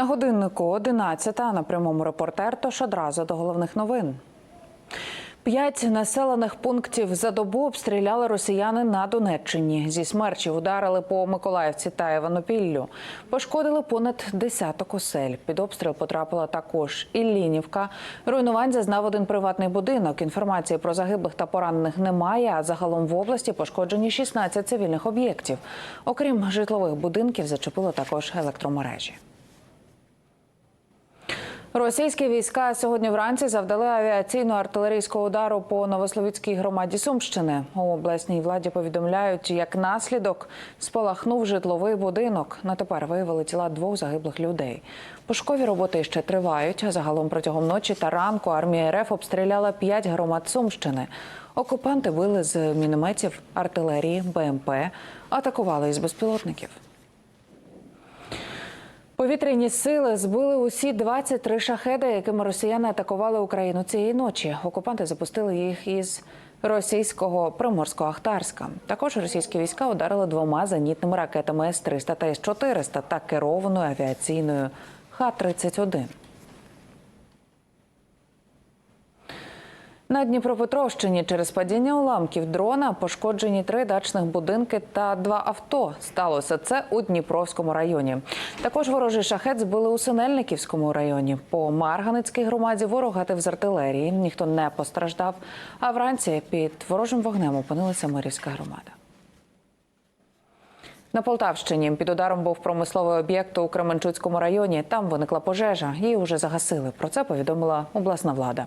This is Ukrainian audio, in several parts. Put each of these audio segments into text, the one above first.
На годиннику 11 на прямому репортер, тож одразу до головних новин. П'ять населених пунктів за добу обстріляли росіяни на Донеччині. Зі смерчів ударили по Миколаївці та Іванопіллю. Пошкодили понад десяток осель. Під обстріл потрапила також Іллінівка. Руйнувань зазнав один приватний будинок. Інформації про загиблих та поранених немає. А загалом в області пошкоджені 16 цивільних об'єктів. Окрім житлових будинків, зачепило також електромережі. Російські війська сьогодні вранці завдали авіаційно-артилерійського удару по Новословітській громаді Сумщини. У обласній владі повідомляють, як наслідок спалахнув житловий будинок. На тепер виявили тіла двох загиблих людей. Пошукові роботи ще тривають. Загалом протягом ночі та ранку армія РФ обстріляла п'ять громад Сумщини. Окупанти били з мінометів, артилерії, БМП, атакували із безпілотників. Повітряні сили збили усі 23 шахеди, якими росіяни атакували Україну цієї ночі. Окупанти запустили їх із російського приморського Ахтарська. Також російські війська ударили двома зенітними ракетами С-300 та С-400 та керованою авіаційною Х-31. На Дніпропетровщині через падіння уламків дрона пошкоджені три дачних будинки та два авто. Сталося це у Дніпровському районі. Також ворожий шахет збили у Синельниківському районі. По Марганицькій громаді ворог гатив з артилерії. Ніхто не постраждав. А вранці під ворожим вогнем опинилася Мирівська громада. На Полтавщині під ударом був промисловий об'єкт у Кременчуцькому районі. Там виникла пожежа. Її вже загасили. Про це повідомила обласна влада.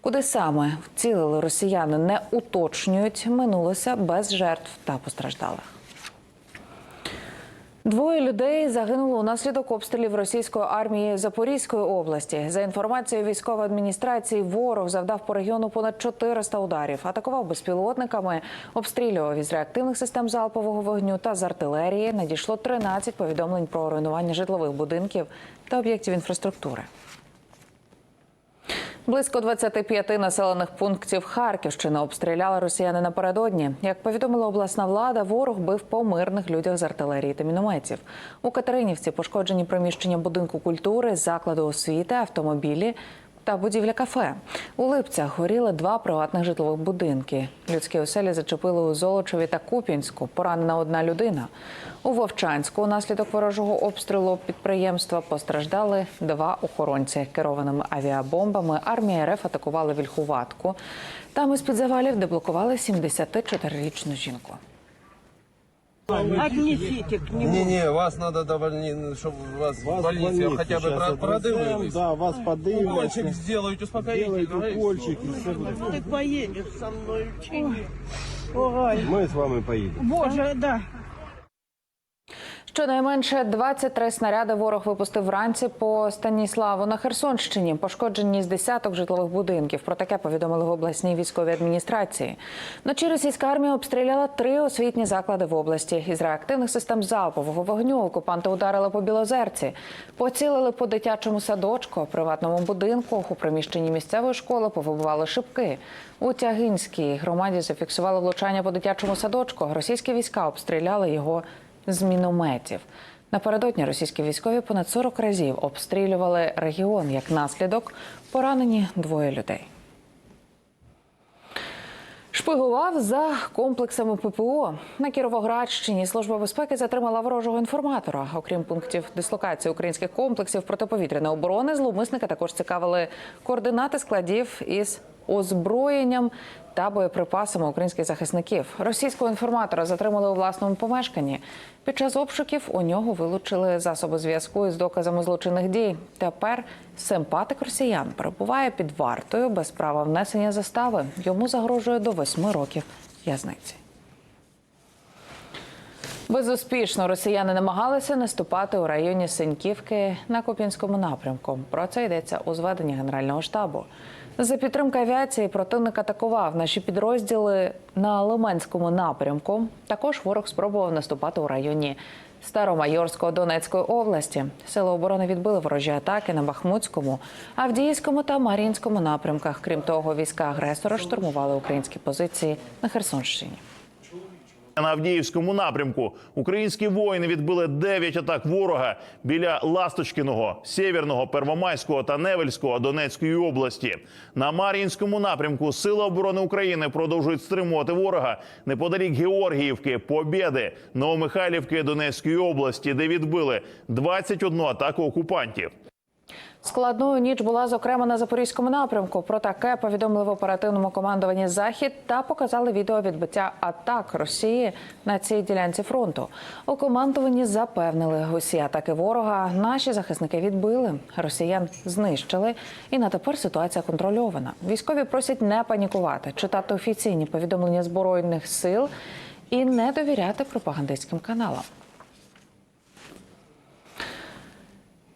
Куди саме вцілили росіяни, не уточнюють. Минулося без жертв та постраждалих. Двоє людей загинули унаслідок обстрілів російської армії Запорізької області. За інформацією військової адміністрації, ворог завдав по регіону понад 400 ударів, атакував безпілотниками, обстрілював із реактивних систем залпового вогню та з артилерії. Надійшло 13 повідомлень про руйнування житлових будинків та об'єктів інфраструктури. Близько 25 населених пунктів Харківщини обстріляли росіяни напередодні. Як повідомила обласна влада, ворог бив по мирних людях з артилерії та мінометів. У Катеринівці пошкоджені приміщення будинку культури, закладу освіти, автомобілі. Та будівля кафе у Липцях горіли два приватних житлових будинки. Людські оселі зачепили у Золочеві та Куп'янську. Поранена одна людина. У Вовчанську унаслідок ворожого обстрілу підприємства постраждали два охоронці. Керованими авіабомбами армія РФ атакувала вільхуватку. Там із під завалів деблокували 74-річну жінку. Отнесите к нему. Не-не, вас надо до больницы, чтобы вас, в больнице хотя бы про- продымились. Да, вас подымут. Укольчик сделают, успокоительный. Делают да, и укольчик. всё. и всё будет. Ты поедешь со мной в Чили. Ой, Мы с вами поедем. Боже, да. Щонайменше 23 снаряди ворог випустив вранці по Станіславу на Херсонщині. Пошкоджені з десяток житлових будинків. Про таке повідомили в обласній військовій адміністрації. Вночі російська армія обстріляла три освітні заклади в області. Із реактивних систем залпового вогню окупанти ударили по Білозерці, поцілили по дитячому садочку, приватному будинку. У приміщенні місцевої школи повибивали шибки. У Тягинській громаді зафіксували влучання по дитячому садочку. Російські війська обстріляли його з мінометів. Напередодні російські військові понад 40 разів обстрілювали регіон. Як наслідок поранені двоє людей. Шпигував за комплексами ППО на Кіровоградщині. Служба безпеки затримала ворожого інформатора. Окрім пунктів дислокації українських комплексів протиповітряної оборони, зловмисника також цікавили координати складів із озброєнням та боєприпасами українських захисників. Російського інформатора затримали у власному помешканні. Під час обшуків у нього вилучили засоби зв'язку із доказами злочинних дій. Тепер симпатик росіян перебуває під вартою без права внесення застави. Йому загрожує до восьми років в'язниці. Безуспішно росіяни намагалися наступати у районі Синьківки на Куп'янському напрямку. Про це йдеться у зведенні Генерального штабу. За підтримки авіації противник атакував наші підрозділи на Лиманському напрямку. Також ворог спробував наступати у районі Старомайорського Донецької області. Сили оборони відбили ворожі атаки на Бахмутському, Авдіївському та Мар'їнському напрямках. Крім того, війська агресора штурмували українські позиції на Херсонщині. На Авдіївському напрямку українські воїни відбили 9 атак ворога біля Ласточкиного, Сєвєрного, Первомайського та Невельського Донецької області. На Мар'їнському напрямку Сили оборони України продовжують стримувати ворога неподалік Георгіївки, Побєди, Новомихайлівки Донецької області, де відбили 21 атаку окупантів. Складною ніч була зокрема на запорізькому напрямку. Про таке повідомили в оперативному командуванні Захід та показали відео відбиття атак Росії на цій ділянці фронту. У командуванні запевнили, усі атаки ворога наші захисники відбили. Росіян знищили, і на тепер ситуація контрольована. Військові просять не панікувати, читати офіційні повідомлення збройних сил і не довіряти пропагандистським каналам.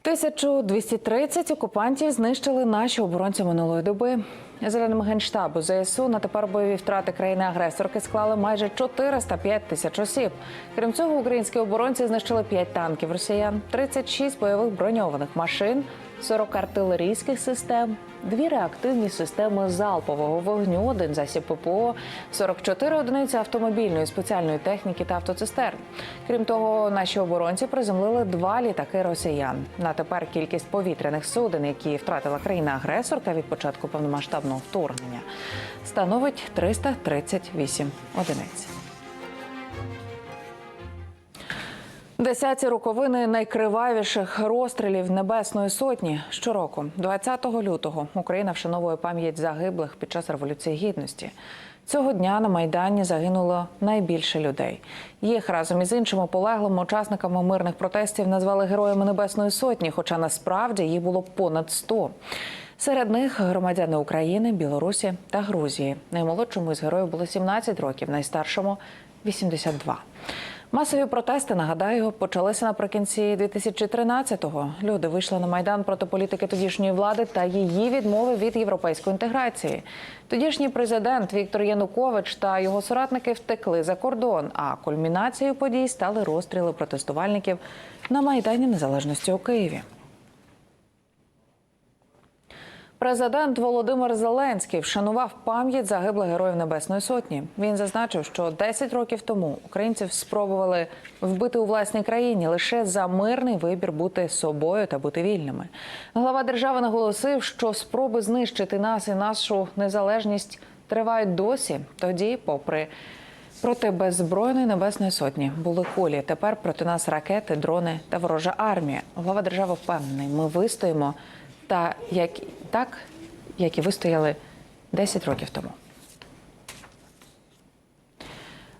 1230 окупантів знищили наші оборонці минулої доби. За даними генштабу ЗСУ, на тепер бойові втрати країни-агресорки склали майже 405 тисяч осіб. Крім цього, українські оборонці знищили 5 танків росіян, 36 бойових броньованих машин, 40 артилерійських систем, дві реактивні системи залпового вогню, один засіб ППО, 44 одиниці автомобільної спеціальної техніки та автоцистерн. Крім того, наші оборонці приземлили два літаки росіян. На тепер кількість повітряних суден, які втратила країна-агресорка від початку повномасштабного вторгнення, становить 338 одиниць. Десяті роковини найкривавіших розстрілів Небесної сотні щороку, 20 лютого, Україна вшановує пам'ять загиблих під час революції гідності. Цього дня на майдані загинуло найбільше людей. Їх разом із іншими полеглими учасниками мирних протестів назвали героями Небесної сотні, хоча насправді їх було понад 100. Серед них громадяни України, Білорусі та Грузії. Наймолодшому із героїв було 17 років, найстаршому 82. Масові протести, нагадаю, почалися наприкінці 2013-го. Люди вийшли на майдан проти політики тодішньої влади та її відмови від європейської інтеграції. Тодішній президент Віктор Янукович та його соратники втекли за кордон. А кульмінацією подій стали розстріли протестувальників на майдані незалежності у Києві. Президент Володимир Зеленський вшанував пам'ять загиблих героїв Небесної Сотні. Він зазначив, що 10 років тому українців спробували вбити у власній країні лише за мирний вибір бути собою та бути вільними. Глава держави наголосив, що спроби знищити нас і нашу незалежність тривають досі. Тоді, попри Проти беззбройної небесної сотні були кулі. Тепер проти нас ракети, дрони та ворожа армія. Глава держави впевнений, ми вистоїмо та як так, як і вистояли 10 років тому.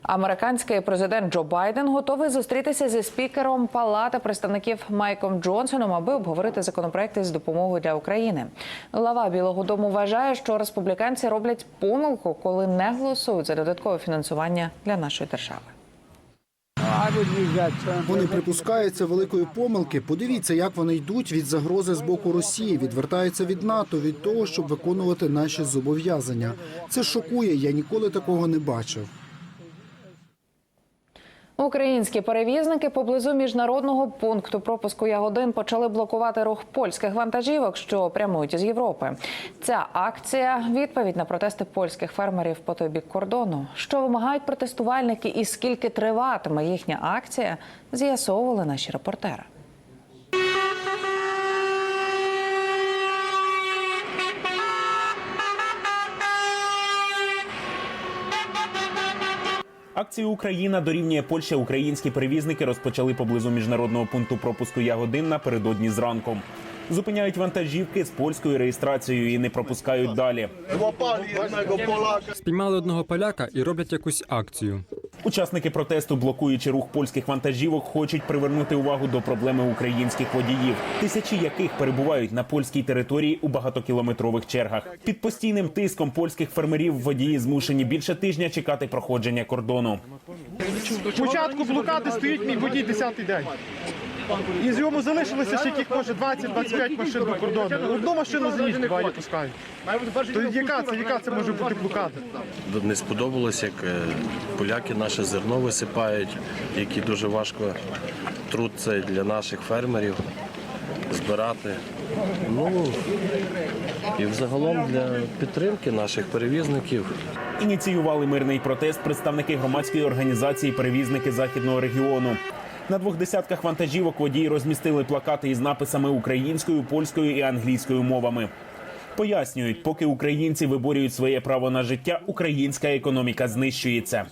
Американський президент Джо Байден готовий зустрітися зі спікером Палати представників Майком Джонсоном, аби обговорити законопроекти з допомогою для України. Глава Білого Дому вважає, що республіканці роблять помилку, коли не голосують за додаткове фінансування для нашої держави. Вони припускаються великої помилки. Подивіться, як вони йдуть від загрози з боку Росії, відвертаються від НАТО, від того, щоб виконувати наші зобов'язання. Це шокує. Я ніколи такого не бачив. Українські перевізники поблизу міжнародного пункту пропуску Ягодин почали блокувати рух польських вантажівок, що прямують із Європи. Ця акція відповідь на протести польських фермерів по той бік кордону. Що вимагають протестувальники і скільки триватиме їхня акція, з'ясовували наші репортери. Акцію Україна дорівнює Польща. Українські перевізники розпочали поблизу міжнародного пункту пропуску Ягодин напередодні зранку. Зупиняють вантажівки з польською реєстрацією і не пропускають далі. Спіймали одного поляка і роблять якусь акцію. Учасники протесту, блокуючи рух польських вантажівок, хочуть привернути увагу до проблеми українських водіїв, тисячі яких перебувають на польській території у багатокілометрових чергах. Під постійним тиском польських фермерів водії змушені більше тижня чекати проходження кордону. початку блокади стоїть мій водій 10-й день. І з йому залишилося ще яких може 20-25 машин до кордону. Одну машину за ніч буває пускають. То яка це, яка це може бути блокада? Не сподобалось, як е, поляки наше зерно висипають, які дуже важко труд це для наших фермерів. збирати. Ну і взагалом для підтримки наших перевізників. Ініціювали мирний протест представники громадської організації Перевізники західного регіону. На двох десятках вантажівок водії розмістили плакати із написами українською, польською і англійською мовами. Пояснюють, поки українці виборюють своє право на життя, українська економіка знищується.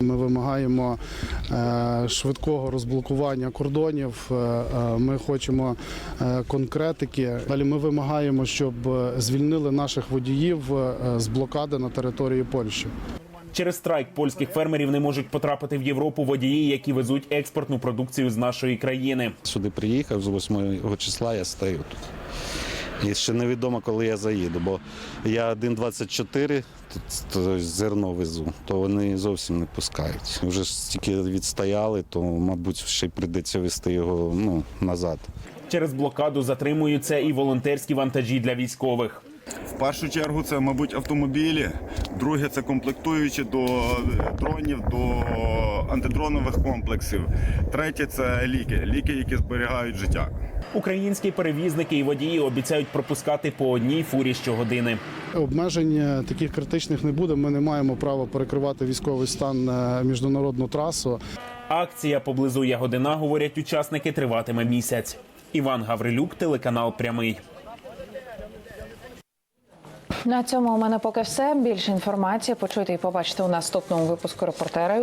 Ми вимагаємо е, швидкого розблокування кордонів. Е, е, Ми хочемо конкретики. Далі ми вимагаємо, щоб звільнили наших водіїв з блокади на території Польщі. Через страйк польських фермерів не можуть потрапити в Європу водії, які везуть експортну продукцію з нашої країни. Сюди приїхав з 8 числа, я стою тут. І ще невідомо, коли я заїду, бо я 1,24 тут зерно везу, то вони зовсім не пускають. Вже стільки відстояли, то, мабуть, ще й прийдеться вести його ну, назад. Через блокаду затримуються і волонтерські вантажі для військових. В першу чергу це, мабуть, автомобілі. Друге це комплектуючі до е, дронів, до антидронових комплексів. Третє це ліки, ліки, які зберігають життя. Українські перевізники і водії обіцяють пропускати по одній фурі щогодини. Обмежень е, таких критичних не буде. Ми не маємо права перекривати військовий стан на міжнародну трасу. Акція поблизу Ягодина, говорять учасники, триватиме місяць. Іван Гаврилюк, телеканал Прямий. На цьому у мене поки все. Більше інформації почуйте і побачите у наступному випуску репортера.